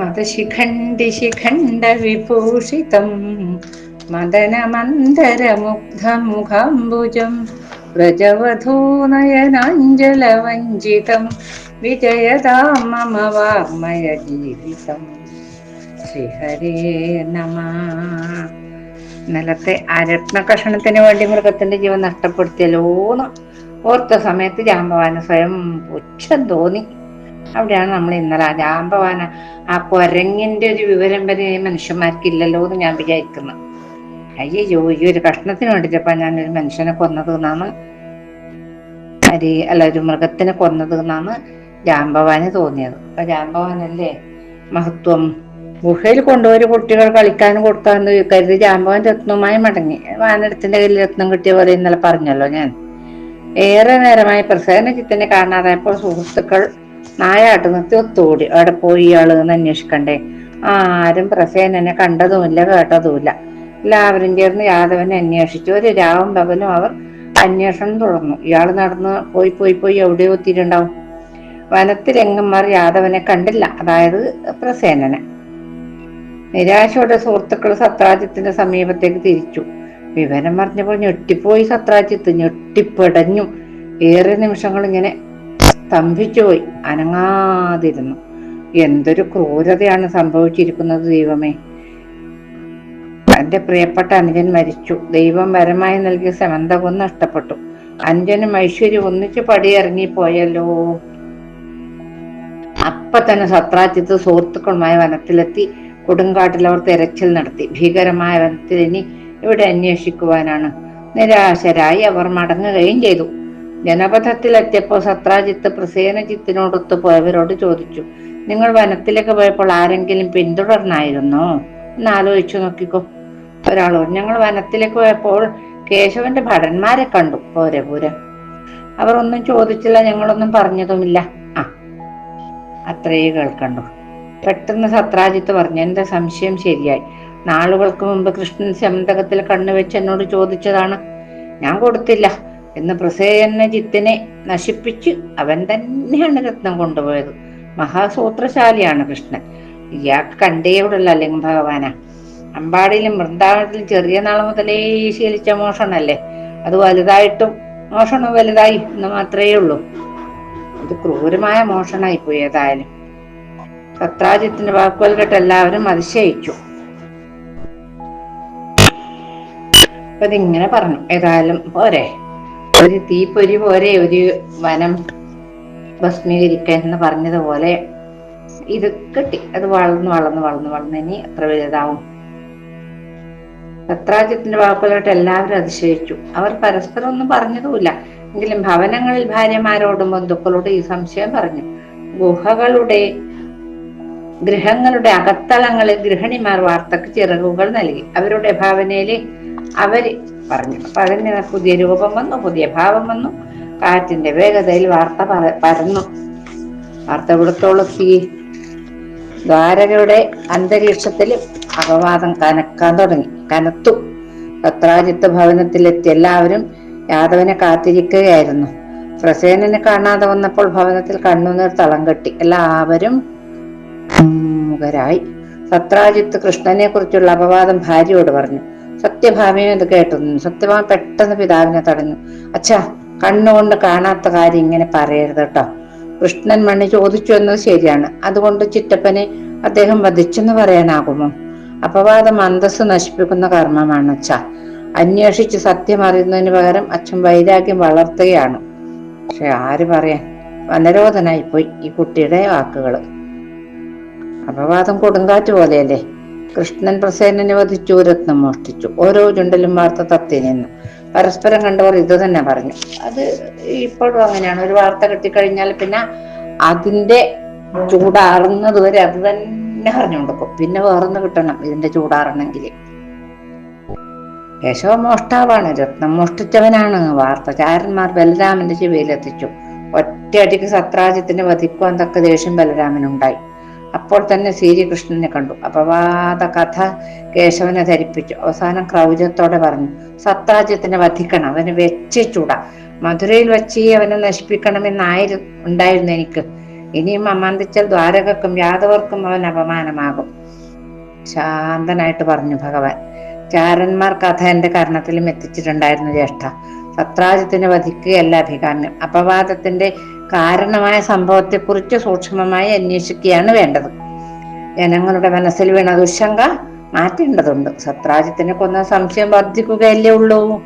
मदशिखण्डिशिखण्डविभूषितं मदनमन्दरमुग्धमुखाम्बुजं व्रजवधूनयनाञ्जलवञ्जितं विजयदां मम वाङ्मयजीवितम् ശ്രീഹരേ നമ ഇന്നലത്തെ അരത്ന കഷണത്തിന് വേണ്ടി മൃഗത്തിന്റെ ജീവൻ നഷ്ടപ്പെടുത്തിയല്ലോന്ന് ഓർത്ത സമയത്ത് ജാമ്പവാന സ്വയം പുച്ഛം തോന്നി അവിടെയാണ് നമ്മൾ ഇന്നലെ. ജാമ്പവാന ആ കുരങ്ങിന്റെ ഒരു വിവരം വരെ മനുഷ്യന്മാർക്കില്ലല്ലോ എന്ന് ഞാൻ വിചാരിക്കുന്നു. അയ്യോ ഈ ഒരു കഷ്ണത്തിന് വേണ്ടിട്ടപ്പോ ഞാൻ ഒരു മനുഷ്യനെ കൊന്നത് എന്നാണ്. അരി അല്ല ഒരു മൃഗത്തിനെ കൊന്നത് എന്നാണ് ജാമ്പവാന് തോന്നിയത്. അപ്പൊ ജാമ്പവാനല്ലേ മഹത്വം? ഗുഹയിൽ കൊണ്ടുപോയി കുട്ടികൾ കളിക്കാനും കൊടുക്കാന്ന് കരുതി ജാമ്പവൻ രത്നവുമായി മടങ്ങി. വാനരത്തിന്റെ കയ്യിൽ രത്നം കിട്ടിയ പോലെ ഇന്നലെ പറഞ്ഞല്ലോ ഞാൻ. ഏറെ നേരമായി പ്രസേന ചിത്തിനെ കാണാതായപ്പോൾ സുഹൃത്തുക്കൾ നായാട്ട് നിർത്തി ഒത്തുകൂടി. അവിടെ പോയി ഇയാൾ എന്ന് അന്വേഷിക്കണ്ടേ? ആരും പ്രസേനനെ കണ്ടതുമില്ല കേട്ടതുമില്ല. എല്ലാവരും ചേർന്ന് യാദവനെ അന്വേഷിച്ചു. ഒരു രാവും പകലും അവർ അന്വേഷണം തുടർന്നു. ഇയാൾ നടന്ന് പോയി പോയി പോയി എവിടെയോ എത്തിയിട്ടുണ്ടാവും. വനത്തിലെങ്ങന്മാർ യാദവനെ കണ്ടില്ല. അതായത് പ്രസേനനെ. നിരാശയോടെ സുഹൃത്തുക്കൾ സത്രാജിത്തിന്റെ സമീപത്തേക്ക് തിരിച്ചു. വിവരം പറഞ്ഞപ്പോൾ ഞെട്ടിപ്പോയി സത്രാജിത്ത്. ഞെട്ടിപ്പടഞ്ഞു. ഏറെ നിമിഷങ്ങൾ ഇങ്ങനെ സ്തംഭിച്ചുപോയി അനങ്ങാതിരുന്നു. എന്തൊരു ക്രൂരതയാണ് സംഭവിച്ചിരിക്കുന്നത് ദൈവമേ. തന്റെ പ്രിയപ്പെട്ട അനുജൻ മരിച്ചു. ദൈവം വരമായി നൽകിയ സമന്തകം നഷ്ടപ്പെട്ടു. അഞ്ജനും ഐശ്വര്യം ഒന്നിച്ച് പടിയിറങ്ങിപ്പോയല്ലോ. അപ്പൊ തന്നെ സത്രാജിത്ത് സുഹൃത്തുക്കളുമായി വനത്തിലെത്തി കൊടുങ്കാട്ടിൽ അവർ തെരച്ചിൽ നടത്തി. ഭീകരമായ വനത്തിൽ ഇനി ഇവിടെ അന്വേഷിക്കുവാനാണ്. നിരാശരായി അവർ മടങ്ങുകയും ചെയ്തു. ജനപഥത്തിലെത്തിയപ്പോൾ സത്രാജിത്ത് പ്രസേനജിത്തിനോടൊത്ത് പോയവരോട് ചോദിച്ചു നിങ്ങൾ വനത്തിലേക്ക് പോയപ്പോൾ ആരെങ്കിലും പിന്തുടർന്നായിരുന്നോ? എന്ന് ആലോചിച്ചു നോക്കിക്കോ. ഒരാളോട് ഞങ്ങൾ വനത്തിലേക്ക് പോയപ്പോൾ കേശവന്റെ ഭടന്മാരെ കണ്ടു. പോരെ പൂര. അവർ ഒന്നും ചോദിച്ചില്ല ഞങ്ങളൊന്നും പറഞ്ഞതുമില്ല. ആ അത്രയേ കേൾക്കണ്ടു. പെട്ടെന്ന് സത്രാജിത്ത് പറഞ്ഞു എന്റെ സംശയം ശരിയായി. നാളുകൾക്ക് മുമ്പ് കൃഷ്ണൻ ശമന്തകത്തിൽ കണ്ണുവെച്ച് എന്നോട് ചോദിച്ചതാണ്. ഞാൻ കൊടുത്തില്ല. എന്ന് പ്രസേനജിത്തിനെ നശിപ്പിച്ച് അവൻ തന്നെയാണ് രത്നം കൊണ്ടുപോയത്. മഹാസൂത്രശാലിയാണ് കൃഷ്ണൻ. ഇയാൾക്ക് കണ്ടേയോടുള്ള അല്ലെങ്കിൽ ഭഗവാന. അമ്പാടിയിലും വൃന്ദാവനത്തിലും ചെറിയ നാൾ മുതലേ ശീലിച്ച മോഷണല്ലേ? അത് വലുതായിട്ടും മോഷണം വലുതായി എന്ന് മാത്രമേ ഉള്ളൂ. ഇത് ക്രൂരമായ മോഷണമായി പോയി ഏതായാലും. സത്രാജിത്തിന്റെ വാക്കുകൾ കേട്ട് എല്ലാവരും അതിശയിച്ചു. അപ്പൊ ഇതിങ്ങനെ പറഞ്ഞു. ഏതായാലും പോരെ. ഒരു തീപ്പൊരി പോലെ ഒരു വനം ഭസ്മീകരിക്കാൻ എന്ന് പറഞ്ഞതുപോലെ ഇത് കിട്ടി. അത് വളർന്ന് വളർന്ന് വളർന്ന് വളർന്ന് ഇനി അത്ര വലുതാവും. സത്രാജ്യത്തിന്റെ വാക്കുകളായിട്ട് എല്ലാവരും അതിശയിച്ചു. അവർ പരസ്പരം ഒന്നും പറഞ്ഞതുമില്ല. എങ്കിലും ഭവനങ്ങളിൽ ഭാര്യമാരോടും ബന്ധുക്കളോടും ഈ സംശയം പറഞ്ഞു. ഗുഹകളുടെ ഗൃഹങ്ങളുടെ അകത്തളങ്ങളിൽ ഗൃഹിണിമാർ വാർത്തക്ക് ചിറകുകൾ നൽകി. അവരുടെ ഭാവനയിൽ അവർ പറഞ്ഞു. അപ്പൊ അതിന് പുതിയ രൂപം വന്നു പുതിയ ഭാവം വന്നു. കാറ്റിന്റെ വേഗതയിൽ വാർത്ത പരന്നു. വാർത്ത ഇവിടത്തോളെത്തി ദ്വാരകയുടെ അന്തരീക്ഷത്തിൽ അപവാദം കനക്കാൻ തുടങ്ങി. കനത്തു. പത്രാജിത്വ ഭവനത്തിലെത്തി എല്ലാവരും യാദവനെ കാത്തിരിക്കുകയായിരുന്നു. പ്രസേനനെ കാണാതെ വന്നപ്പോൾ ഭവനത്തിൽ കണ്ണുനീർ തളം കെട്ടി. എല്ലാവരും മുഖരായി. സത്രാജിത്ത് കൃഷ്ണനെ കുറിച്ചുള്ള അപവാദം ഭാര്യയോട് പറഞ്ഞു. സത്യഭാമയും ഇത് കേട്ടു സത്യഭാമ പെട്ടെന്ന് പിതാവിനെ തടഞ്ഞു. അച്ഛാ കണ്ണുകൊണ്ട് കാണാത്ത കാര്യം ഇങ്ങനെ പറയരുത് കേട്ടോ. കൃഷ്ണൻ മണി ചോദിച്ചു എന്നത് ശരിയാണ്. അതുകൊണ്ട് ചിറ്റപ്പനെ അദ്ദേഹം വധിച്ചെന്ന് പറയാനാകുമോ? അപവാദം അന്തസ് നശിപ്പിക്കുന്ന കർമ്മമാണ് അച്ഛ. അന്വേഷിച്ച് സത്യം അറിയുന്നതിന് പകരം അച്ഛൻ വൈരാഗ്യം വളർത്തുകയാണ്. പക്ഷെ ആര് പറയാൻ? വനരോധനായി പോയി ഈ കുട്ടിയുടെ വാക്കുകൾ അപവാദം കൊടുങ്കാറ്റ് പോലെയല്ലേ? കൃഷ്ണൻ പ്രസേനനെ വധിച്ചു രത്നം മോഷ്ടിച്ചു. ഓരോ ചുണ്ടലും വാർത്ത തത്തി നിന്നു. പരസ്പരം കണ്ടവർ ഇത് തന്നെ പറഞ്ഞു. അത് ഇപ്പോഴും അങ്ങനെയാണ്. ഒരു വാർത്ത കിട്ടിക്കഴിഞ്ഞാൽ പിന്നെ അതിന്റെ ചൂടാറുന്നത് വരെ അത് തന്നെ അറിഞ്ഞുകൊണ്ടിരിക്കും പിന്നെ വേറൊന്ന് കിട്ടണം ഇതിന്റെ ചൂടാറണമെങ്കിൽ. കേശവ മോഷ്ടാവാണ്. രത്നം മോഷ്ടിച്ചവനാണ്. വാർത്തചാരന്മാർ ബലരാമന്റെ ചെവിയിലെത്തിച്ചു. ഒറ്റയടിക്ക് സത്രാജിത്തിനെ വധിക്കുവാൻ തക്ക ദേഷ്യം ബലരാമനുണ്ടായി. അപ്പോൾ തന്നെ ശ്രീകൃഷ്ണനെ കണ്ടു. അപവാദ കഥ കേശവനെ ധരിപ്പിച്ചു. അവസാനം ക്രൗജത്തോടെ പറഞ്ഞു സത്താജ്യത്തിനെ വധിക്കണം അവന് വെച്ചിച്ചൂട. ചൂട മധുരയിൽ വെച്ച് അവനെ നശിപ്പിക്കണമെന്നായിരുന്നു ഉണ്ടായിരുന്നു എനിക്ക്. ഇനിയും അമാന്തിച്ചാൽ ദ്വാരകക്കും യാദവർക്കും അവൻ അപമാനമാകും. ശാന്തനായിട്ട് പറഞ്ഞു ഭഗവാൻ. ചാരന്മാർ കഥ എന്റെ കർണത്തിലും എത്തിച്ചിട്ടുണ്ടായിരുന്നു ജ്യേഷ്ഠ. സത്രാജിത്തിനെ വധിക്കുകയല്ല അഭികാമ്യം. അപവാദത്തിന്റെ കാരണമായ സംഭവത്തെക്കുറിച്ച് സൂക്ഷ്മമായി അന്വേഷിക്കുകയാണ് വേണ്ടത്. ജനങ്ങളുടെ മനസ്സിൽ വീണ ദുശങ്ക മാറ്റേണ്ടതുണ്ട്. സത്രാജിത്തിനെ കൊന്ന സംശയം വർദ്ധിക്കുകയല്ലേ ഉള്ളൂ?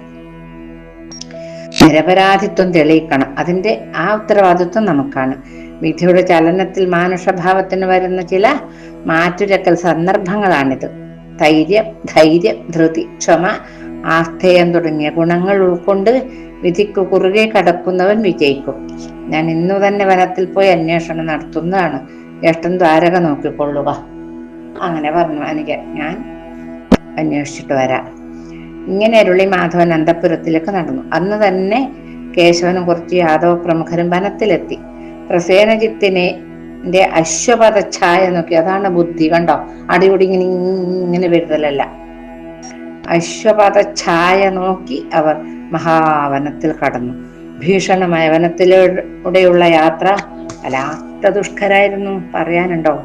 നിരപരാധിത്വം തെളിയിക്കണം. അതിന്റെ ആ ഉത്തരവാദിത്വം നമുക്കാണ്. വിധിയുടെ ചലനത്തിൽ മാനുഷഭാവത്തിന് വരുന്ന ചില മാറ്റുരക്കൽ സന്ദർഭങ്ങളാണിത്. ധൈര്യം ധൈര്യം ധൃതി ക്ഷമ ആസ്ഥേയം തുടങ്ങിയ ഗുണങ്ങൾ ഉൾക്കൊണ്ട് വിധിക്ക് കുറുകെ കടക്കുന്നവൻ വിജയിക്കും. ഞാൻ ഇന്നു തന്നെ വനത്തിൽ പോയി അന്വേഷണം നടത്തുന്നതാണ്. ജ്യേഷ്ഠൻ ദ്വാരക നോക്കിക്കൊള്ളുക. അങ്ങനെ പറഞ്ഞു. എനിക്ക് ഞാൻ അന്വേഷിച്ചിട്ട് വരാം. ഇങ്ങനെ അരുളി മാധവൻ അന്തപുരത്തിലേക്ക് നടന്നു. അന്ന് തന്നെ കേശവനും കുറച്ച് യാദവ പ്രമുഖരും വനത്തിലെത്തി. പ്രസേനജിത്തിനെ അശ്വപഥ ഛായ നോക്കി അതാണ് ബുദ്ധി കണ്ടോ? അടിപൊടി ഇങ്ങനെ ഇങ്ങനെ വരുതലല്ല. അശ്വപഥ ഛായ നോക്കി അവർ മഹാവനത്തിൽ കടന്നു. ഭീഷണമായ വനത്തിലൂടെയുള്ള യാത്ര വല്ലാത്ത ദുഷ്കരായിരുന്നു പറയാനുണ്ടോ?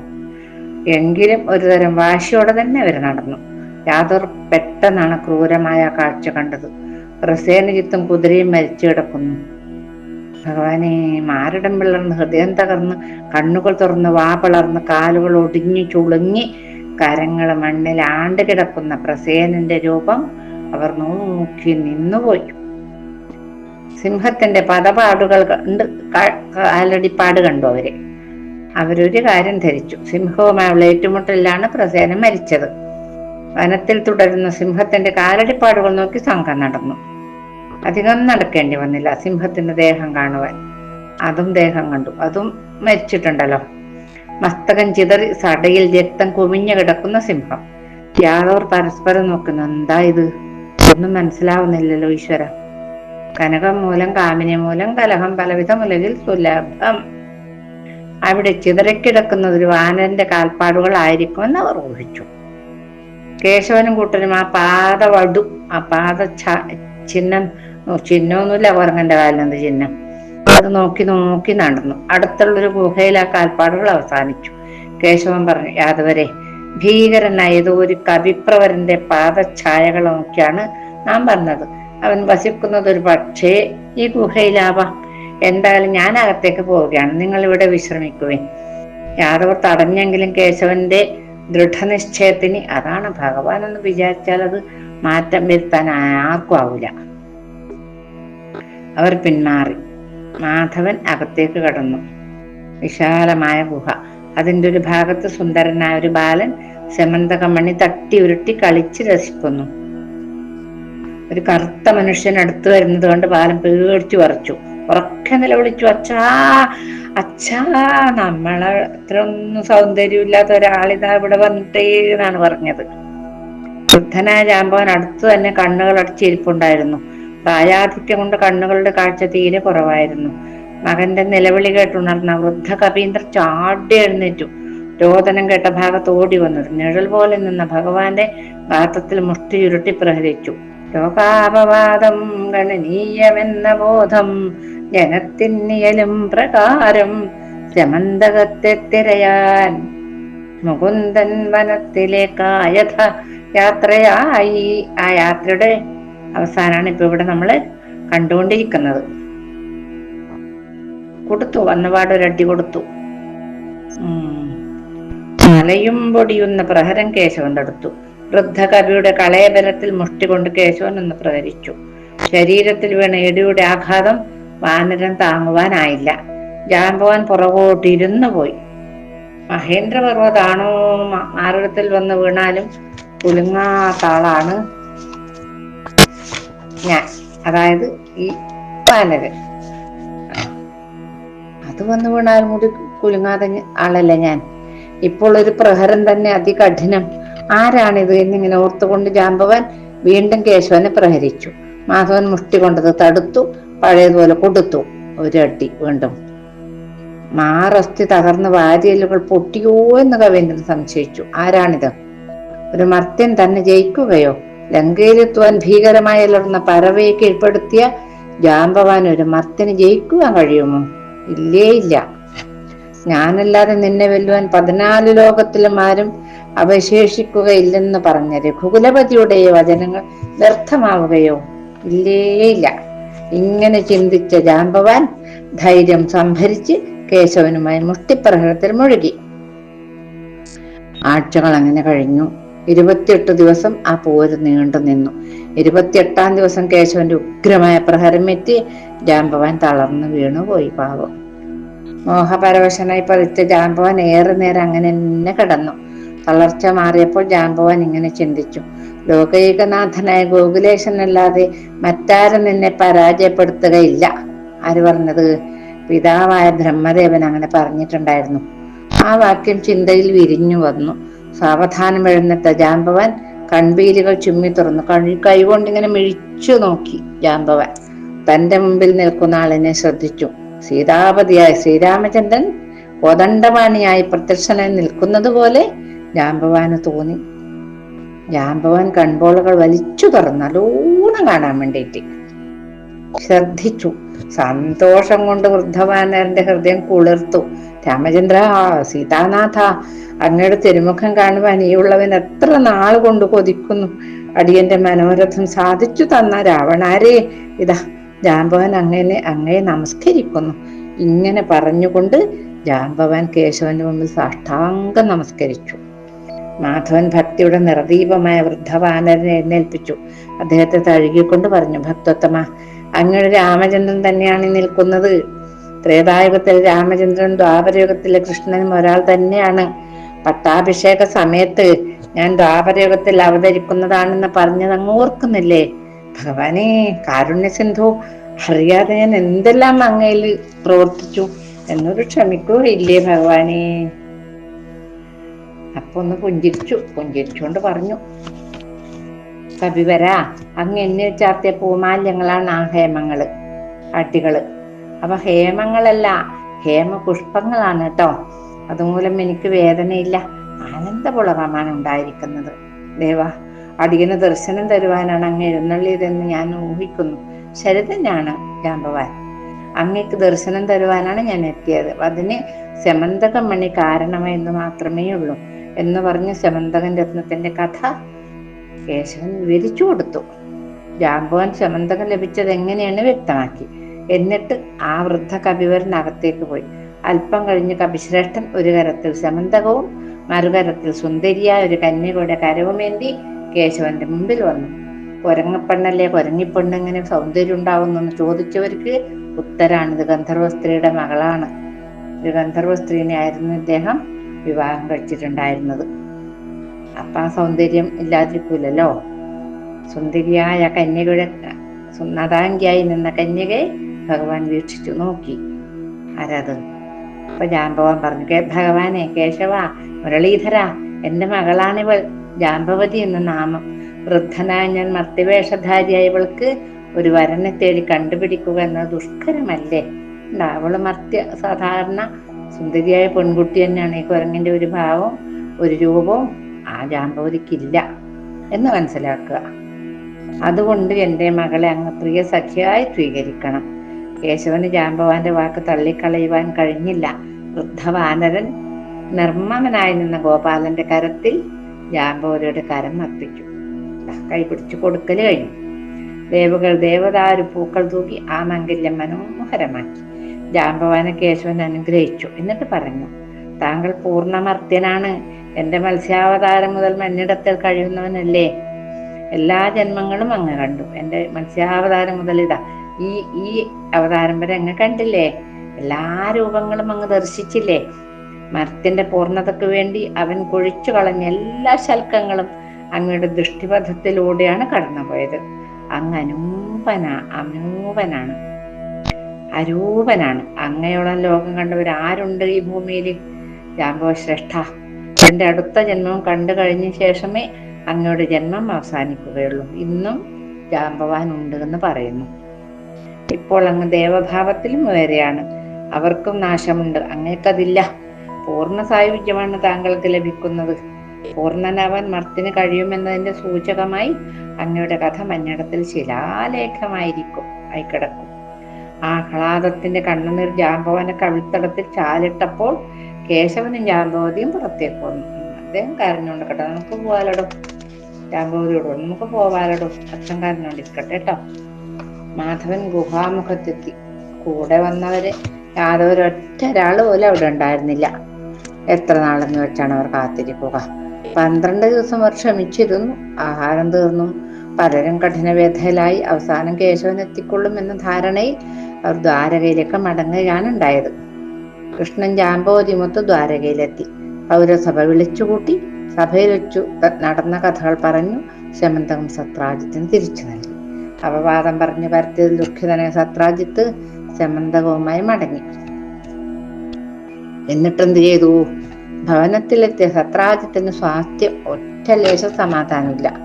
എങ്കിലും ഒരുതരം വാശിയോടെ തന്നെ അവർ നടന്നു. യാതൊർ പെട്ടെന്നാണ് ക്രൂരമായ കാഴ്ച കണ്ടത്. പ്രസേനജിത്തും കുതിരയും മരിച്ചു കിടക്കുന്നു. ഭഗവാനെ മാരടം പിളർന്ന് ഹൃദയം തകർന്ന് കണ്ണുകൾ തുറന്ന് വാ പിളർന്ന് കാലുകൾ ഒടിഞ്ഞു ചുളുങ്ങി കരങ്ങൾ മണ്ണിൽ കിടക്കുന്ന പ്രസേനന്റെ രൂപം അവർ നോക്കി നിന്നുപോയി. സിംഹത്തിന്റെ പദപാടുകൾ കണ്ട് കാലടിപ്പാട് കണ്ടു അവർ. അവരൊരു കാര്യം ധരിച്ചു. സിംഹവുമായുള്ള ഏറ്റുമുട്ടലിലാണ് പ്രസേന മരിച്ചത്. വനത്തിൽ തുടരുന്ന സിംഹത്തിന്റെ കാലടിപ്പാടുകൾ നോക്കി സംഘം നടന്നു. അധികം നടക്കേണ്ടി വന്നില്ല സിംഹത്തിന്റെ ദേഹം കാണുവാൻ. അതും ദേഹം കണ്ടു. അതും മരിച്ചിട്ടുണ്ടല്ലോ. മസ്തകം ചിതറി സടയിൽ രക്തം കുമിഞ്ഞു കിടക്കുന്ന സിംഹം. യാദവർ പരസ്പരം നോക്കുന്നു എന്താ ഇത്? ഒന്നും മനസ്സിലാവുന്നില്ലല്ലോ ഈശ്വര. കനകം മൂലം കാമിനി മൂലം കലഹം പലവിധ മുലകിൽ സുലഭം. അവിടെ ചിതറിക്കിടക്കുന്നത് ഒരു വാനന്റെ കാൽപ്പാടുകൾ ആയിരിക്കുമെന്ന് അവർ ഊഹിച്ചു. കേശവനും കൂട്ടനും ആ പാത വടു ആ പാത ചിഹ്നം ചിഹ്നമൊന്നുമില്ല കുരങ്ങന്റെ കാലിനെന്ത് ചിഹ്നം? അത് നോക്കി നോക്കി നടന്നു. അടുത്തുള്ളൊരു ഗുഹയിൽ ആ കാൽപ്പാടുകൾ അവസാനിച്ചു. കേശവൻ പറഞ്ഞു യാദവരെ ഭീകരനായ ഏതോ ഒരു കവിപ്രവരന്റെ പാദഛായകൾ നോക്കിയാണ് നാം പറഞ്ഞത് അവൻ വസിക്കുന്നത് ഒരു പക്ഷേ ഈ ഗുഹയിലാവാം എന്തായാലും ഞാൻ അകത്തേക്ക് പോവുകയാണ്. നിങ്ങൾ ഇവിടെ വിശ്രമിക്കുവേ യാദവർ തടഞ്ഞെങ്കിലും കേശവന്റെ ദൃഢനിശ്ചയത്തിന് അതാണ് ഭഗവാൻ എന്ന് വിചാരിച്ചാൽ അത് മാറ്റം വരുത്താൻ ആർക്കും ആവില്ല അവർ പിന്മാറി. മാധവൻ അകത്തേക്ക് കടന്നു. വിശാലമായ ഗുഹ. അതിന്റെ ഒരു ഭാഗത്ത് സുന്ദരനായ ഒരു ബാലൻ സെമന്തകമണി തട്ടി ഉരുട്ടി കളിച്ച് രസിക്കുന്നു. ഒരു കറുത്ത മനുഷ്യൻ അടുത്ത് വരുന്നത് കൊണ്ട് ബാലൻ പേടിച്ചു വറച്ചു ഉറക്കെ നിലവിളിച്ചു അച്ഛാ അച്ഛാ നമ്മളെ അത്ര ഒന്നും സൗന്ദര്യമില്ലാത്ത ഒരാളിതാ ഇവിടെ വന്നിട്ടേ എന്നാണ് പറഞ്ഞത്. വൃദ്ധനായ ജാമ്പവൻ അടുത്ത് തന്നെ കണ്ണുകൾ അടച്ചിരിപ്പുണ്ടായിരുന്നു പ്രായാധിക്യം കൊണ്ട് കണ്ണുകളുടെ കാഴ്ച തീരെ കുറവായിരുന്നു. മകന്റെ നിലവിളി കേട്ടുണർന്ന വൃദ്ധ കവീന്ദ്ര ചാടി എഴുന്നേറ്റു. രോദനം കേട്ട ഭാഗത്ത് ഓടി വന്നത് നിഴൽ പോലെ നിന്ന ഭഗവാന്റെ ഗാത്രത്തിൽ മുഷ്ടി ചുരുട്ടി പ്രഹരിച്ചു. ലോകാപവാദം ഗണനീയമെന്ന ബോധം ജനത്തിന്നിയലും പ്രകാരം സമന്തകത്തെ തിരയാൻ മുകുന്ദൻ വനത്തിലേക്കായഥ യാത്രയായി. ആ യാത്രയുടെ അവസാനാണ് ഇപ്പൊ ഇവിടെ നമ്മൾ കണ്ടുകൊണ്ടിരിക്കുന്നത്. കൊടുത്തു വന്നപാട് ഒരടി കൊടുത്തു. മലയും പൊടിയുന്ന പ്രഹരം കേശവന്റെ തടുത്തു വൃദ്ധ കവിയുടെ കളയബലത്തിൽ മുഷ്ടികൊണ്ട് കേശവൻ ഒന്ന് പ്രഹരിച്ചു. ശരീരത്തിൽ വീണ ഇടിയുടെ ആഘാതം വാനരൻ താങ്ങുവാനായില്ല. ജാമ്പവാൻ പുറകോട്ടിരുന്നു പോയി. മഹേന്ദ്രപർവതാണോ മാരടത്തിൽ വന്ന് വീണാലും കുലുങ്ങാത്താളാണ് ഞാൻ. അതായത് ഈ വാനരൻ. അത് വന്ന് വീണാലും കൂടി കുലുങ്ങാതെ ആളല്ല ഞാൻ. ഇപ്പോൾ ഒരു പ്രഹരം തന്നെ അതികഠിനം. ആരാണിത് എന്നിങ്ങനെ ഓർത്തുകൊണ്ട് ജാമ്പവൻ വീണ്ടും കേശവനെ പ്രഹരിച്ചു. മാധവൻ മുഷ്ടി കൊണ്ടത് തടുത്തു പഴയതുപോലെ കൊടുത്തു. ഒരടി വീണ്ടും. മാറസ്ഥി തകർന്ന് വാരിയലുകൾ പൊട്ടിയോ എന്ന് കവീന്ദ്രൻ സംശയിച്ചു. ആരാണിത്? ഒരു മർത്യൻ തന്നെ ജയിക്കുകയോ? ലങ്കയിലെത്തുവാൻ ഭീകരമായി അലർന്ന പറവയെ കീഴ്പ്പെടുത്തിയ ജാമ്പവാൻ ഒരു മർത്യന് ജയിക്കുവാൻ കഴിയുമോ? ഇല്ലേ ഇല്ല. ഞാനല്ലാതെ നിന്നെ വെല്ലുവാൻ പതിനാല് ലോകത്തിലും ആരും അവശേഷിക്കുകയില്ലെന്ന് പറഞ്ഞ രഘുകുലപതിയുടെ വചനങ്ങൾ വ്യർത്ഥമാവുകയോ? ഇല്ലേയില്ല ഇങ്ങനെ ചിന്തിച്ച ജാമ്പവാൻ ധൈര്യം സംഭരിച്ച് കേശവനുമായി മുഷ്ടിപ്രഹരത്തിൽ മുഴുകി. ആഴ്ചകൾ അങ്ങനെ കഴിഞ്ഞു. ഇരുപത്തിയെട്ട് ദിവസം ആ പോര് നീണ്ടു നിന്നു. ഇരുപത്തിയെട്ടാം ദിവസം കേശവന്റെ ഉഗ്രമായ പ്രഹരം എത്തി ജാമ്പവാൻ തളർന്നു വീണുപോയി പാവം. മോഹപരവശനായി പതിച്ച ജാംബവൻ ഏറെ നേരം അങ്ങനെ തന്നെ കിടന്നു. തളർച്ച മാറിയപ്പോൾ ജാംബവൻ ഇങ്ങനെ ചിന്തിച്ചു. ലോകൈകനാഥനായ ഗോകുലേശൻ അല്ലാതെ മറ്റാരും നിന്നെ പരാജയപ്പെടുത്തുകയില്ല ആര് പറഞ്ഞത്? പിതാവായ ബ്രഹ്മദേവൻ അങ്ങനെ പറഞ്ഞിട്ടുണ്ടായിരുന്നു. ആ വാക്യം ചിന്തയിൽ വിരിഞ്ഞു വന്നു. സാവധാനം എഴുന്നിട്ട ജാമ്പവാൻ കൺപീലുകൾ ചുമ്മി തുറന്നു. കഴി കൈകൊണ്ടിങ്ങനെ മിഴിച്ചു നോക്കി ജാംബവൻ. തന്റെ മുമ്പിൽ നിൽക്കുന്ന ആളിനെ ശ്രദ്ധിച്ചു. സീതാപതിയായ ശ്രീരാമചന്ദ്രൻ കോദണ്ഡമാണിയായി പ്രത്യക്ഷനായി നിൽക്കുന്നത് പോലെ ജാമ്പവാന് തോന്നി. ജാമ്പവാൻ കൺപോളകൾ വലിച്ചു തുറന്നു നല്ലോണം കാണാൻ വേണ്ടിയിട്ട് ശ്രദ്ധിച്ചു. സന്തോഷം കൊണ്ട് വൃദ്ധവാനരന്റെ ഹൃദയം കുളിർത്തു. രാമചന്ദ്ര സീതാനാഥ അങ്ങയുടെ തിരുമുഖം കാണുവാൻ ഈ ഉള്ളവൻ എത്ര നാൾ കൊണ്ട് കൊതിക്കുന്നു. അടിയന്റെ മനോരഥം സാധിച്ചു തന്ന രാവണാരേ. ഇതാ ജാമ്പവൻ അങ്ങനെ അങ്ങയെ നമസ്കരിക്കുന്നു. ഇങ്ങനെ പറഞ്ഞുകൊണ്ട് ജാമ്പവാൻ കേശവന്റെ മുമ്പിൽ സാഷ്ടാംഗം നമസ്കരിച്ചു. മാധവൻ ഭക്തിയുടെ നിർദീപമായ വൃദ്ധവാനരനെ എഴുന്നേൽപ്പിച്ചു. അദ്ദേഹത്തെ തഴുകിക്കൊണ്ട് പറഞ്ഞു ഭക്തോത്തമ അങ്ങയുടെ രാമചന്ദ്രൻ തന്നെയാണ് നിൽക്കുന്നത്. ത്രേതായുഗത്തിൽ രാമചന്ദ്രൻ ദ്വാപരയുഗത്തിലെ കൃഷ്ണനും ഒരാൾ തന്നെയാണ്. പട്ടാഭിഷേക സമയത്ത് ഞാൻ ദ്വാപരയുഗത്തിൽ അവതരിക്കുന്നതാണെന്ന് പറഞ്ഞത് അങ്ങ് ഓർക്കുന്നില്ലേ? ഭഗവാനെ കാരുണ്യ സിന്ധു അറിയാതെ ഞാൻ എന്തെല്ലാം അങ്ങയിൽ പ്രവർത്തിച്ചു എന്നൊരു ക്ഷമിക്കോ ഇല്ലേ ഭഗവാനെ? അപ്പൊ ഒന്ന് പുഞ്ചിരിച്ചു. പുഞ്ചിരിച്ചുകൊണ്ട് പറഞ്ഞു. കവിവരാ അങ്ങ് എന്നെ ചാർത്തിയ പൂമാല്യങ്ങളാണ് ആ ഹേമങ്ങൾ അട്ടികൾ അപ്പൊ ഹേമങ്ങളല്ല ഹേമ പുഷ്പങ്ങളാണ് കേട്ടോ. അതുമൂലം എനിക്ക് വേദനയില്ല. ആനന്ദപുളകമാണ് ഉണ്ടായിരിക്കുന്നത്. ദേവ അടിയന് ദർശനം തരുവാനാണ് അങ്ങ് എഴുന്നള്ളിയതെന്ന് ഞാൻ ഊഹിക്കുന്നു. ശരതനാണ് ജാമ്പവാൻ അങ്ങക്ക് ദർശനം തരുവാനാണ് ഞാൻ എത്തിയത്. അതിന് ശമന്തകമണി കാരണമെന്ന് മാത്രമേ ഉള്ളൂ എന്ന് പറഞ്ഞ് ശമന്തകൻ രത്നത്തിന്റെ കഥ കേശവൻ വിവരിച്ചു കൊടുത്തു. ജാമ്പവൻ ശമന്തകം ലഭിച്ചത് എങ്ങനെയാണ് വ്യക്തമാക്കി. എന്നിട്ട് ആ വൃദ്ധ കവിവരനകത്തേക്ക് പോയി. അല്പം കഴിഞ്ഞ് കപിശ്രേഷ്ഠൻ ഒരു കരത്തിൽ ശമന്തകവും മറുകരത്തിൽ സുന്ദരിയായ ഒരു കന്യകയുടെ കരവുമേന്തി കേശവന്റെ മുമ്പിൽ വന്നു. കൊരങ്ങപ്പെണ്ണല്ലേ കൊരങ്ങിപ്പെണ്ണ് എങ്ങനെ സൗന്ദര്യം ഉണ്ടാവുന്നു ചോദിച്ചവർക്ക് ഉത്തരാണിത്. ഗന്ധർവ സ്ത്രീയുടെ മകളാണ്. ഒരു ഗന്ധർവ സ്ത്രീനെ ആയിരുന്നു ഇദ്ദേഹം വിവാഹം കഴിച്ചിട്ടുണ്ടായിരുന്നത്. അപ്പൊ ആ സൗന്ദര്യം ഇല്ലാതിരിക്കൂലല്ലോ. സുന്ദരിയായ കന്യകയുടെ നദാങ്കിയായി നിന്ന കന്യകയെ ഭഗവാൻ വീക്ഷിച്ചു നോക്കി. ആരത്? അപ്പൊ ജാമ്പവാൻ പറഞ്ഞു ഭഗവാനെ കേശവ മുരളീധര എന്റെ മകളാണിവൾ. ജാമ്പവതി എന്ന നാമം. വൃദ്ധനായ ഞാൻ മർത്യവേഷധാരിയായവൾക്ക് ഒരു വരനെ തേടി കണ്ടുപിടിക്കുക എന്നത് ദുഷ്കരമല്ലേ? അവൾ മർത്യ സാധാരണ സുന്ദരിയായ പെൺകുട്ടി തന്നെയാണ് ഈ കുരങ്ങിന്റെ ഒരു ഭാവവും ഒരു രൂപവും? ആ ജാമ്പവതിക്കില്ല എന്ന് മനസ്സിലാക്കുക. അതുകൊണ്ട് എന്റെ മകളെ അങ്ങ് പ്രിയ സഖിയായി സ്വീകരിക്കണം. കേശവന് ജാമ്പവാന്റെ വാക്ക് തള്ളിക്കളയുവാൻ കഴിഞ്ഞില്ല. വൃദ്ധവാനരൻ നിർമ്മമനായി നിന്ന ഗോപാലന്റെ കരത്തിൽ ജാമ്പവതിയുടെ കരം അർപ്പിച്ചു. കൈ പിടിച്ചു കൊടുക്കൽ കഴിഞ്ഞു. ദേവകൾ ദേവതാരു പൂക്കൾ തൂക്കി ആ മംഗല്യം മനോഹരമാക്കി. ജാമ്പവാനെ കേശവൻ അനുഗ്രഹിച്ചു. എന്നിട്ട് പറഞ്ഞു താങ്കൾ പൂർണമർത്യനാണ്. എന്റെ മത്സ്യാവതാരം മുതൽ മഞ്ഞിടത്തിൽ കഴിയുന്നവനല്ലേ? എല്ലാ ജന്മങ്ങളും അങ്ങ് കണ്ടു. എന്റെ മത്സ്യാവതാരം മുതൽ ഇതാ ഈ ഈ അവതാരം വരെ അങ്ങ് കണ്ടില്ലേ? എല്ലാ രൂപങ്ങളും അങ്ങ് ദർശിച്ചില്ലേ? മരത്തിന്റെ പൂർണതയ്ക്ക് വേണ്ടി അവൻ കൊഴിച്ചു കളഞ്ഞ എല്ലാ ശൽക്കങ്ങളും അങ്ങയുടെ ദൃഷ്ടിപഥത്തിലൂടെയാണ് കടന്നുപോയത്. അങ്ങ് അനൂപന അനൂപനാണ്. അരൂപനാണ്. അങ്ങയോളം ലോകം കണ്ടവർ ആരുണ്ട് ഈ ഭൂമിയിൽ ജാമ്പവ ശ്രേഷ്ഠ എന്റെ അടുത്ത ജന്മം കണ്ടു കഴിഞ്ഞ ശേഷമേ അങ്ങയുടെ ജന്മം അവസാനിക്കുകയുള്ളൂ. ഇന്നും ജാമ്പവാൻ ഉണ്ട് എന്ന് പറയുന്നു. ഇപ്പോൾ അങ്ങ് ദേവഭാവത്തിലും വേറെയാണ് അവർക്കും നാശമുണ്ട്. അങ്ങേക്കതില്ല. പൂർണ സായുജ്യമാണ് താങ്കൾക്ക് ലഭിക്കുന്നത്. പൂർണനാവാൻ മർത്തിന് കഴിയുമെന്നതിന്റെ സൂചകമായി അങ്ങയുടെ കഥ മഞ്ഞടത്തിൽ ശിലാലേഖമായിരിക്കും. ആയി കിടക്കും ആഹ്ലാദത്തിന്റെ കണ്ണുനീർ ജാമ്പവനെ കവിത്തടത്തിൽ ചാലിട്ടപ്പോൾ കേശവനും ജാമ്പവതിയും പുറത്തേക്ക് വന്നു. അദ്ദേഹം കരഞ്ഞോണ്ട് കേട്ടോ നമുക്ക് പോവാലടോ? ജാമ്പവതിയോട് നമുക്ക് പോവാലടോ? അച്ഛൻ കരഞ്ഞോണ്ടിരിക്കട്ടെ കേട്ടോ. മാധവൻ ഗുഹാമുഖത്തെത്തി. കൂടെ വന്നവര് യാതൊരൊറ്റ ഒരാൾ പോലും അവിടെ ഉണ്ടായിരുന്നില്ല. എത്ര നാളെന്ന് വെച്ചാണ് അവർ കാത്തിരിക്കുക. പന്ത്രണ്ട് ദിവസം അവർ ക്ഷമിച്ചിരുന്നു ആഹാരം തീർന്നു. പലരും കഠിനവേദയിലായി അവസാനം കേശവൻ എത്തിക്കൊള്ളും എന്ന ധാരണയിൽ അവർ ദ്വാരകയിലേക്ക് മടങ്ങുകയാണ് ഉണ്ടായത്. കൃഷ്ണൻ ജാമ്പവതിമൊത്ത് ദ്വാരകയിലെത്തി. പൗരസഭ വിളിച്ചുകൂട്ടി സഭയിൽ വെച്ചു നടന്ന കഥകൾ പറഞ്ഞു ശമന്തകം സത്രാജിത്തിന് തിരിച്ചു നൽകി. അപവാദം പറഞ്ഞു പരത്തിയത് ദുഃഖിതനായ സത്രാജിത്ത് ശമന്തകവുമായി മടങ്ങി. എന്നിട്ടെന്ത് ചെയ്തു? ഭവനത്തിലെത്തിയ സത്രാജിത്തിന് സ്വാസ്ഥ്യം ഒറ്റ ലേശം സമാധാനമില്ല.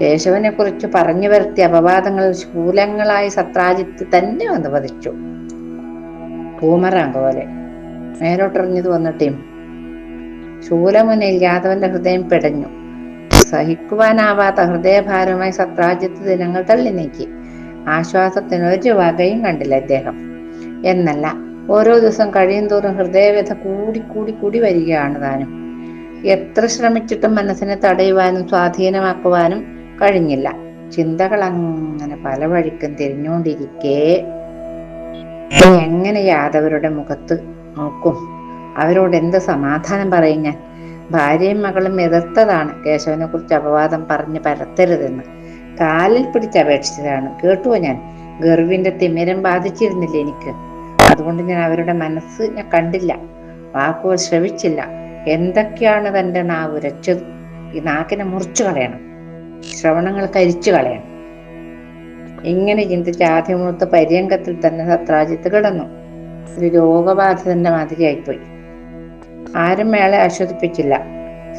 കേശവനെ കുറിച്ച് പറഞ്ഞു വരുത്തിയ അപവാദങ്ങൾ ശൂലങ്ങളായി സത്രാജിത്ത് തന്നെ വന്ന് പതിച്ചു. പൂമറാങ്ക പോലെ. മേലോട്ടെറിഞ്ഞത് വന്നിട്ടേം ശൂലമുനയിൽ യാദവന്റെ ഹൃദയം പിടഞ്ഞു. സഹിക്കുവാനാവാത്ത ഹൃദയഭാരമായി സത്രാജിത്ത് ദിനങ്ങൾ തള്ളി നീക്കി. ആശ്വാസത്തിന് ഒരു വകയും കണ്ടില്ല അദ്ദേഹം എന്നല്ല ഓരോ ദിവസം കഴിയും തോറും ഹൃദയവ്യഥ കൂടി കൂടി കൂടി വരികയാണ് താനും. എത്ര ശ്രമിച്ചിട്ടും മനസ്സിനെ തടയുവാനും സ്വാധീനമാക്കുവാനും കഴിഞ്ഞില്ല. ചിന്തകൾ അങ്ങനെ പല വഴിക്കും തിരിഞ്ഞുകൊണ്ടിരിക്കേ. എങ്ങനെ യാദവരുടെ മുഖത്ത് നോക്കും? അവരോട് എന്ത് സമാധാനം പറയും ഞാൻ? ഭാര്യയും മകളും എതിർത്തതാണ്. കേശവനെ കുറിച്ച് അപവാദം പറഞ്ഞ് പരത്തരുതെന്ന്. കാലിൽ പിടിച്ച് അപേക്ഷിച്ചതാണ്. കേട്ടുവോ ഞാൻ? ഗർവിന്റെ തിമിരം ബാധിച്ചിരുന്നില്ല എനിക്ക്. അതുകൊണ്ട് ഞാൻ അവരുടെ മനസ്സ് ഞാൻ കണ്ടില്ല. വാക്കുകൾ ശ്രവിച്ചില്ല. എന്തൊക്കെയാണ് തന്റെ നാവ് ഉരച്ചത് ഈ നാക്കിനെ മുറിച്ചു കളയണം. ശ്രവണങ്ങൾ കരിച്ചു കളയണം. ഇങ്ങനെ ചിന്തിച്ച ആദ്യമൂത്ത പര്യങ്കത്തിൽ തന്നെ സത്രാജിത്ത് കിടന്നു. ഒരു രോഗബാധിതന്റെ മാതിരിയായിപ്പോയി. ആരും മേളെ ആശ്വസിപ്പിച്ചില്ല.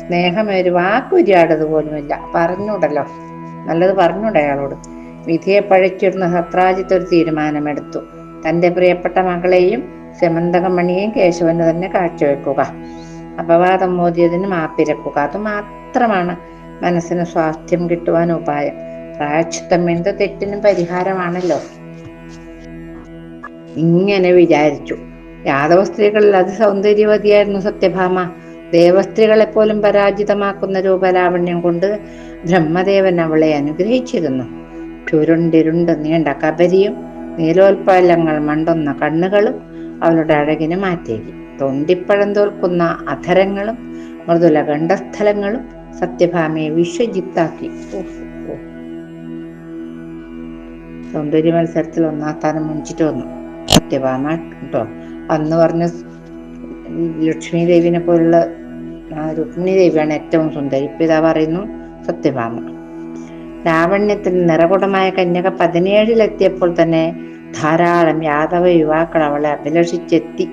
സ്നേഹം ഒരു വാക്കുരിയാടത് പോലുമില്ല. പറഞ്ഞൂടല്ലോ. നല്ലത് പറഞ്ഞൂടെ അയാളോട്. വിധിയെ പഴിച്ചിരുന്ന സത്രാജിത്ത് ഒരു തീരുമാനമെടുത്തു. തന്റെ പ്രിയപ്പെട്ട മകളെയും സെമന്തകമണിയെയും കേശവന് തന്നെ കാഴ്ചവെക്കുക. അപവാദം മോദിയതിന് മാപ്പിരക്കുക. അത് മാത്രമാണ് മനസ്സിന് സ്വാസ്ഥ്യം കിട്ടുവാൻ ഉപായം. പ്രായച്ചിത്തം എന്ത് തെറ്റിനും പരിഹാരമാണല്ലോ. ഇങ്ങനെ വിചാരിച്ചു. യാദവ സ്ത്രീകളിൽ അതിസൗന്ദര്യവതിയായിരുന്നു സത്യഭാമ. ദേവസ്ത്രീകളെ പോലും പരാജിതമാക്കുന്ന രൂപലാവണ്യം കൊണ്ട് ബ്രഹ്മദേവൻ അവളെ അനുഗ്രഹിച്ചിരുന്നു. ചുരുണ്ടിരുണ്ട് നീണ്ട കബരിയും നീലോൽപ്പലങ്ങൾ മണ്ടുന്ന കണ്ണുകളും അവളുടെ അഴകിന് മാറ്റേകി തൊണ്ടിപ്പഴം തോൽക്കുന്ന അധരങ്ങളും മൃദുല ഗണ്ഡസ്ഥലങ്ങളും സത്യഭാമയെ വിശ്വജിത്താക്കി. സൗന്ദര്യ മത്സരത്തിൽ ഒന്നാം സ്ഥാനം മുഞ്ചിട്ട് വന്നു. സത്യഭാമ കേട്ടോ. അന്ന് പറഞ്ഞ ലക്ഷ്മി ദേവിനെ പോലുള്ള രുക്മിണി ദേവിയാണ് ഏറ്റവും സുന്ദരി. ഇപ്പൊ ഇതാ പറയുന്നു സത്യഭാമ. ലാവണ്യത്തിന് നിറകുടമായ കന്യക പതിനേഴിലെത്തിയപ്പോൾ തന്നെ ധാരാളം യാദവ യുവാക്കൾ അവളെ അഭിലഷിച്ചെത്തി.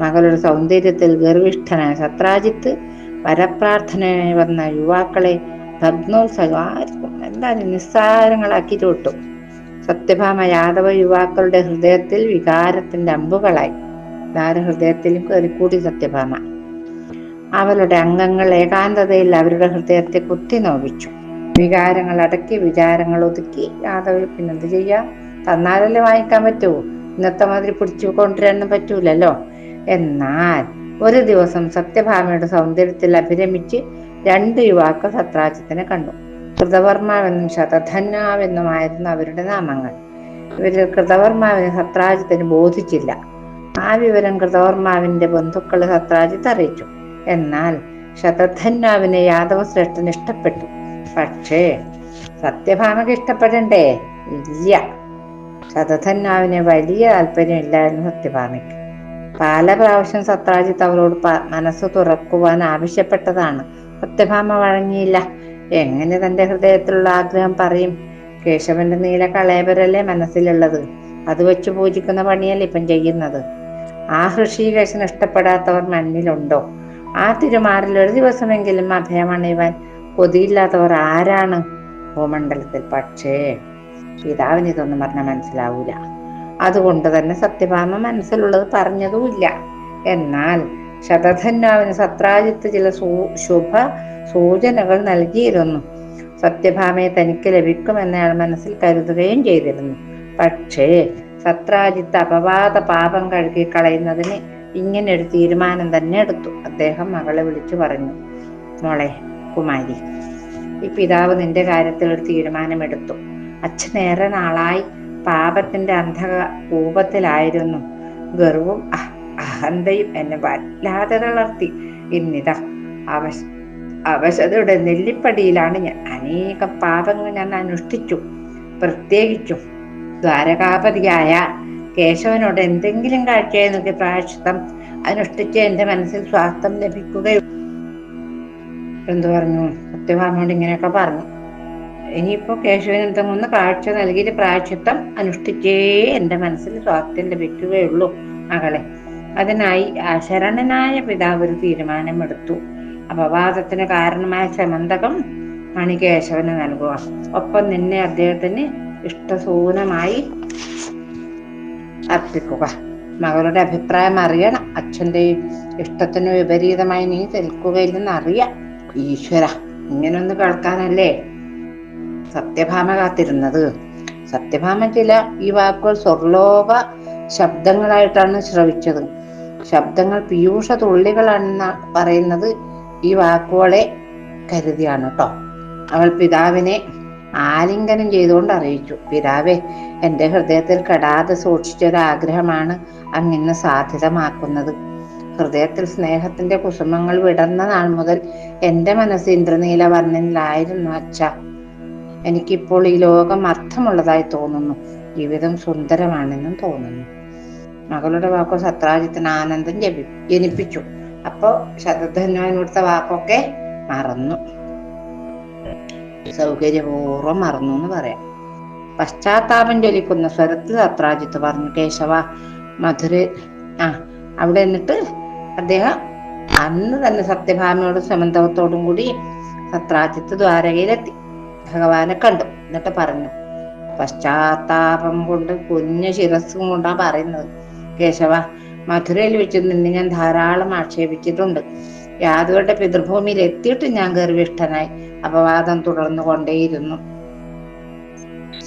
മകളുടെ സൗന്ദര്യത്തിൽ ഗർവിഷ്ഠനായ സത്രാജിത്ത് വരപ്രാർത്ഥനയായി വന്ന യുവാക്കളെ ഭഗ്നോത്സവം ആർക്കും എന്തായാലും നിസ്സാരങ്ങളാക്കി ചൂട്ടും. സത്യഭാമ യാദവ യുവാക്കളുടെ ഹൃദയത്തിൽ വികാരത്തിന്റെ അമ്പുകളായി. ഹൃദയത്തിലും കയറിക്കൂടി സത്യഭാമ. അവളുടെ അംഗങ്ങൾ ഏകാന്തതയിൽ അവരുടെ ഹൃദയത്തെ കുത്തി നോവിച്ചു വികാരങ്ങൾ അടക്കി വിചാരങ്ങൾ ഒതുക്കി. യാദവ് പിന്നെന്ത് ചെയ്യാം? തന്നാലല്ലേ വാങ്ങിക്കാൻ പറ്റുമോ ഇന്നത്തെ മാതിരി പിടിച്ചു കൊണ്ടുവരാനൊന്നും പറ്റൂലല്ലോ? എന്നാൽ ഒരു ദിവസം സത്യഭാമയുടെ സൗന്ദര്യത്തിൽ അഭിരമിച്ച് രണ്ട് യുവാക്കൾ സത്രാജിത്തിനെ കണ്ടു. കൃതവർമാവെന്നും ശതധന്യാവെന്നുമായിരുന്നു അവരുടെ നാമങ്ങൾ. ഇവർ കൃതവർമാവിന് സത്രാജിത്തിന് ബോധിച്ചില്ല. ആ വിവരം കൃതവർമാവിന്റെ ബന്ധുക്കൾ സത്രാജിത്ത് അറിയിച്ചു. എന്നാൽ ശതധന്യാവിനെ യാദവ ശ്രേഷ്ഠൻ ഇഷ്ടപ്പെട്ടു. പക്ഷേ സത്യഭാമക്ക് ഇഷ്ടപ്പെടണ്ടേ? ഇല്ല. ശതധന്യാവിന് വലിയ താല്പര്യമില്ലായിരുന്നു സത്യഭാമയ്ക്ക്. പല പ്രാവശ്യം സത്രാജിത്ത് അവളോട് മനസ്സ് തുറക്കുവാൻ ആവശ്യപ്പെട്ടതാണ്. സത്യഭാമ വഴങ്ങിയില്ല. എങ്ങനെ തന്റെ ഹൃദയത്തിലുള്ള ആഗ്രഹം പറയും? കേശവന്റെ നീല കളേബരല്ലേ മനസ്സിലുള്ളത്? അത് വെച്ച് പൂജിക്കുന്ന പണിയല്ലേ ഇപ്പം ചെയ്യുന്നത്? ആ ഹൃഷീകേശന് ഇഷ്ടപ്പെടാത്തവർ മണ്ണിലുണ്ടോ? ആ തിരുമാറിൽ ഒരു ദിവസമെങ്കിലും അഭയമണിവാൻ കൊതിയില്ലാത്തവർ ആരാണ്? ഭൂമണ്ഡലത്തിൽ പക്ഷേ പിതാവിന് ഇതൊന്നും പറഞ്ഞാൽ മനസ്സിലാവൂല. അതുകൊണ്ട് തന്നെ സത്യഭാമ മനസ്സിലുള്ളത് പറഞ്ഞതുമില്ല. എന്നാൽ ശതധന്യാവിന് സത്രാജിത്ത് ചില ശുഭ സൂചനകൾ നൽകിയിരുന്നു. സത്യഭാമയെ തനിക്ക് ലഭിക്കുമെന്ന് അയാൾ മനസ്സിൽ കരുതുകയും ചെയ്തിരുന്നു. പക്ഷേ സത്രാജിത്ത് അപവാദ പാപം കഴുകി കളയുന്നതിന് ഇങ്ങനെ ഒരു തീരുമാനം തന്നെ എടുത്തു. അദ്ദേഹം മകളെ വിളിച്ചു പറഞ്ഞു മോളെ കുമാരി. ഈ പിതാവ് നിന്റെ കാര്യത്തിൽ ഒരു തീരുമാനമെടുത്തു. അച്ഛനേറെ നാളായി പാപത്തിന്റെ അന്ധ കൂപത്തിലായിരുന്നു ഗർവും അഹന്തയും എന്നെ വല്ലാതെ തളർത്തി. ഇന്നിതാ അവശ അവശതയുടെ നെല്ലിപ്പടിയിലാണ് ഞാൻ അനേകം പാപങ്ങൾ ഞാൻ അനുഷ്ഠിച്ചു പ്രത്യേകിച്ചും ദ്വാരകാപതിയായ കേശവനോട് എന്തെങ്കിലും കാഴ്ചയെ നോക്കി പ്രായശ്ചിത്തം അനുഷ്ഠിച്ച് എന്റെ മനസ്സിൽ സ്വാസ്ഥം ലഭിക്കുകയും എന്തു പറഞ്ഞു? സത്യം പറഞ്ഞുകൊണ്ട് ഇങ്ങനെയൊക്കെ പറഞ്ഞു. ഇനിയിപ്പോ കേശവൻ എന്തെങ്കിലും കാഴ്ച നൽകിയിട്ട് പ്രായച്ചിത്തം അനുഷ്ഠിച്ചേ എന്റെ മനസ്സിൽ സ്വാസ്ഥ്യം ലഭിക്കുകയുള്ളൂ മകളെ. അതിനായി അശരണനായ പിതാവ് ഒരു തീരുമാനമെടുത്തു. അപവാദത്തിന് കാരണമായ ചമന്തകം മണികേശവന് നൽകുക. ഒപ്പം നിന്നെ അദ്ദേഹത്തിന് ഇഷ്ടസൂനമായി അർപ്പിക്കുക. മകളുടെ അഭിപ്രായം അറിയണം. അച്ഛന്റെ ഇഷ്ടത്തിന് വിപരീതമായി നീ നിൽക്കുകയില്ലെന്ന് അറിയാം. ഈശ്വര ഇങ്ങനൊന്ന് കേൾക്കാനല്ലേ? സത്യഭാമ കാത്തിരുന്നത്. സത്യഭാമ ചില ഈ വാക്കുകൾ സ്വർലോക ശബ്ദങ്ങളായിട്ടാണ് ശ്രവിച്ചത്. ശബ്ദങ്ങൾ പീയൂഷ തുള്ളികളാണെന്ന് പറയുന്നത് ഈ വാക്കുകളെ കരുതിയാണ് കേട്ടോ അവൾ പിതാവിനെ ആലിംഗനം ചെയ്തുകൊണ്ട് അറിയിച്ചു. പിതാവേ എന്റെ ഹൃദയത്തിൽ കെടാതെ സൂക്ഷിച്ചൊരാഗ്രഹമാണ് അങ്ങിന്ന് സാധ്യതമാക്കുന്നത് ഹൃദയത്തിൽ സ്നേഹത്തിന്റെ കുസുമങ്ങൾ വിടർന്ന നാൾ മുതൽ എന്റെ മനസ്സ് ഇന്ദ്രനീല വർണനിലായിരുന്നു അച്ഛ. എനിക്കിപ്പോൾ ഈ ലോകം അർത്ഥമുള്ളതായി തോന്നുന്നു. ജീവിതം സുന്ദരമാണെന്നും തോന്നുന്നു. മകളുടെ വാക്കോ സത്രാജിത്തിന് ആനന്ദം ജപി ജനിപ്പിച്ചു. അപ്പോ ശതധന്വാൻ കൊടുത്ത വാക്കൊക്കെ മറന്നു. സൗകര്യപൂർവം മറന്നു എന്ന് പറയാം. പശ്ചാത്താപം ജ്വലിക്കുന്ന സ്വരത്തിൽ സത്രാജിത്ത് പറഞ്ഞു കേശവ മധുര ആ അവിടെ എന്നിട്ട് അദ്ദേഹം അന്ന് തന്നെ സത്യഭാമയോടും സമന്തവത്തോടും കൂടി സത്രാജിത്ത് ദ്വാരകയിലെത്തി. ഭഗവാനെ കണ്ടു. എന്നിട്ട് പറഞ്ഞു പശ്ചാത്താപം കൊണ്ട് കുഞ്ഞു ശിരസ്സും കൊണ്ടാ പറയുന്നത്. കേശവ മധുരയിൽ വെച്ച് നിന്നെ ഞാൻ ധാരാളം ആക്ഷേപിച്ചിട്ടുണ്ട്. യാദവരുടെ പിതൃഭൂമിയിൽ എത്തിയിട്ട് ഞാൻ ഗർവിഷ്ഠനായി അപവാദം തുടർന്നു കൊണ്ടേയിരുന്നു.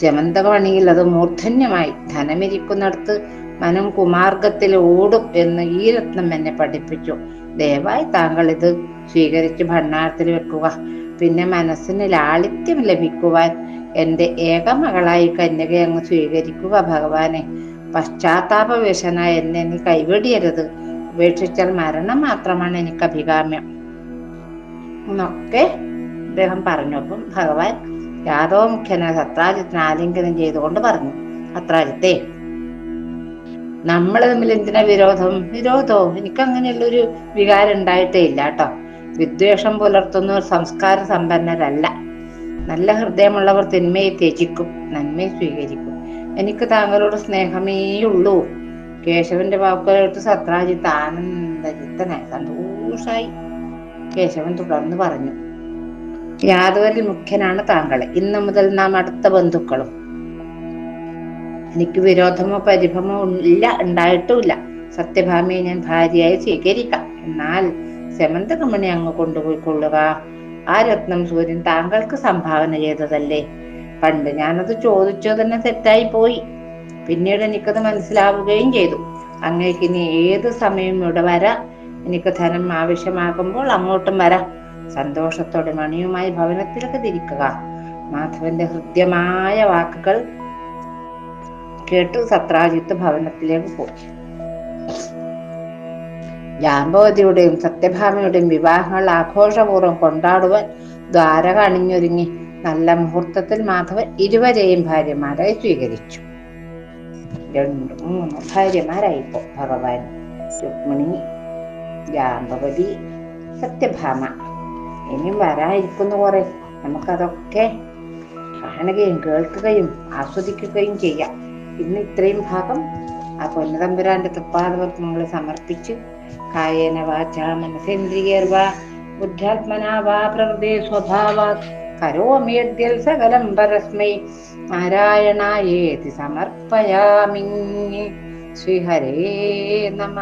ശമന്തകമണിയിൽ അത് മൂർധന്യമായി. ധനമിരിക്കുന്നിടത്ത് മനം കുമാർഗത്തിൽ ഓടും എന്ന് ഈ രത്നം എന്നെ പഠിപ്പിച്ചു. ദയവായി താങ്കൾ ഇത് സ്വീകരിച്ച് ഭണ്ണാരത്തിൽ വെക്കുക. പിന്നെ മനസ്സിന് ലാളിത്യം ലഭിക്കുവാൻ എന്റെ ഏക മകളായി കന്യകയെ അങ്ങ് സ്വീകരിക്കുക ഭഗവാനെ. പശ്ചാത്താപവേശനായ എന്നെ നീ കൈവെടിയരുത്. ഉപേക്ഷിച്ചാൽ മരണം മാത്രമാണ് എനിക്ക് അഭികാമ്യം. എന്നൊക്കെ അദ്ദേഹം പറഞ്ഞു. അപ്പം ഭഗവാൻ യാദവ മുഖ്യനെ സത്രാജിത്തിനെ ആലിംഗനം ചെയ്തുകൊണ്ട് പറഞ്ഞു. സത്രാജിത്തെ നമ്മൾ തമ്മിൽ എന്തിനാ വിരോധം? വിരോധോ? അങ്ങനെയുള്ളൊരു വികാരം ഉണ്ടായിട്ടേ ഇല്ല കേട്ടോ. വിദ്വേഷം പുലർത്തുന്ന സംസ്കാര സമ്പന്നരല്ല. നല്ല ഹൃദയമുള്ളവർ തിന്മയെ ത്യജിക്കും നന്മയെ സ്വീകരിക്കും. എനിക്ക് താങ്കളോട് സ്നേഹമേ ഉള്ളൂ. കേശവന്റെ വാക്കുകൾക്ക് സത്രാജിത്ത് ആനന്ദജിത്തനായി സന്തോഷായി കേശവൻ തുടർന്ന് പറഞ്ഞു. യാദവരിൽ മുഖ്യനാണ് താങ്കൾ ഇന്നു മുതൽ നാം അടുത്ത ബന്ധുക്കളും എനിക്ക് വിരോധമോ പരിഭമോ ഇല്ല ഉണ്ടായിട്ടുമില്ല. സത്യഭാമിയെ ഞാൻ ഭാര്യയായി സ്വീകരിക്കാം. എന്നാൽ സെമന്തകമണി അങ്ങ് കൊണ്ടുപോയി കൊള്ളുക ആ രത്നം സൂര്യൻ താങ്കൾക്ക് സംഭാവന ചെയ്തതല്ലേ? പണ്ട് ഞാനത് ചോദിച്ചോ തന്നെ തെറ്റായി പോയി പിന്നീട് എനിക്കത് മനസ്സിലാവുകയും ചെയ്തു. അങ്ങേക്ക് ഇനി ഏത് സമയം ഇവിടെ വരാം. എനിക്ക് ധനം ആവശ്യമാകുമ്പോൾ അങ്ങോട്ടും വരാം. സന്തോഷത്തോടെ മണിയുമായി ഭവനത്തിലേക്ക് തിരിക്കുക. മാധവന്റെ ഹൃദ്യമായ വാക്കുകൾ കേട്ട് സത്രാജിത്ത് ഭവനത്തിലേക്ക് പോയി. ജാമ്പവതിയുടെയും സത്യഭാമയുടെയും വിവാഹങ്ങൾ ആഘോഷപൂർവം കൊണ്ടാടുവാൻ ദ്വാരക അണിഞ്ഞൊരുങ്ങി നല്ല മുഹൂർത്തത്തിൽ മാധവൻ ഇരുവരെയും ഭാര്യമാരായി സ്വീകരിച്ചു. രണ്ട് മൂന്ന് ഭാര്യമാരായിപ്പോ ഭഗവാൻ രുക്മിണി ജാമ്പവതി സത്യഭാമ. ഇനിയും വരാതിരിക്കുന്നു കുറെ. നമുക്കതൊക്കെ കാണുകയും കേൾക്കുകയും ആസ്വദിക്കുകയും ചെയ്യാം. ഇന്ന് ഇത്രയും ഭാഗം ആ പൊന്നതമ്പുരാന്റെ തൃപ്പാദവർക്ക് നിങ്ങൾ സമർപ്പിച്ചു കായേന വാച മനസേന്ദ്രിയർവ ബുദ്ധാത്മനാ വാ പ്രകൃതി സ്വഭാവാത് കരോമി സകലം പരസ്മൈ നാരായണായേതി സമർപ്പയാമി ശ്രീഹരേ നമ.